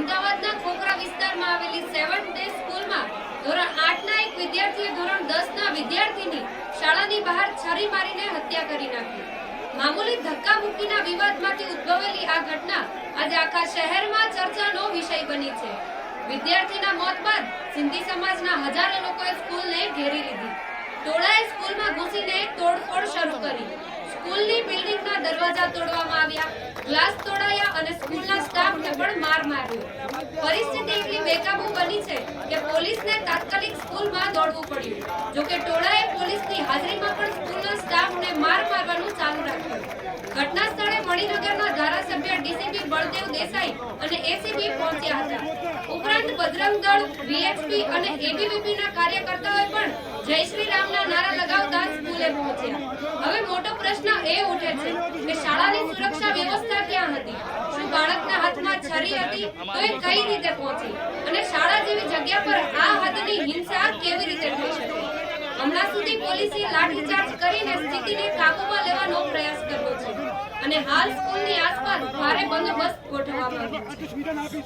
અમદાવાદના ખોખરા વિસ્તારમાં આવેલી સેવન ડે સ્કૂલમાં ધોરણ આઠના એક વિદ્યાર્થીએ ધોરણ દસના વિદ્યાર્થીની શાળાની બહાર છરી મારીને હત્યા કરી નાખી. મામૂલી ધક્કા મુક્કીના વિવાદમાંથી ઉદ્ભવેલી આ ઘટના આજે આખા શહેરમાં ચર્ચાનો વિષય બની છે. વિદ્યાર્થીના મોત બાદ સિંધી સમાજના હજારો લોકોએ સ્કૂલને ઘેરી લીધી. ટોળાએ સ્કૂલમાં ઘૂસીને તોડફોડ શરૂ કરી. સ્કૂલની બિલ્ડિંગના દરવાજા તોડવામાં આવ્યા. ગ્લાસ તોડાયા અને સ્કૂલના સ્ટાફને પણ માર માર્યો. પરિસ્થિતિ એટલી બેકાબુ બની છે કે પોલીસને તાત્કાલિક સ્કૂલમાં દોડવું પડ્યું. જોકે ટોળાએ પોલીસની હાજરીમાં પણ સ્કૂલના સ્ટાફને માર મારવાનું ચાલુ રાખ્યું. ઘટના સ્થળે મણિનગરના ધારાસભ્ય ડીસીપી બળદેવ દેસાઈ અને એસીબી પહોંચ્યા હતા. ઉપરાંત બજરંગ દળ, વીએચપી અને એબીવીપીના કાર્યકર્તાઓએ પણ જય શ્રી રામના નારા લગાવતા સ્કૂલે પહોંચ્યા. હવે મોટો પ્રશ્ન એ ઉઠે છે કે શાળાની સુરક્ષા છરી હતી તો એ કઈ રીતે પહોંચી? અને શાળા જેવી જગ્યા પર આ હદની હિંસા કેવી રીતે થઈ શકે? હમણાં સુધી પોલીસે લાઠીચાર્જ કરીને સ્થિતિને કાબૂમાં લેવાનો પ્રયાસ કર્યો છે. અને હાલ સ્કૂલની આસપાસ ભારે બંદોબસ્ત ગોઠવવામાં આવ્યો છે.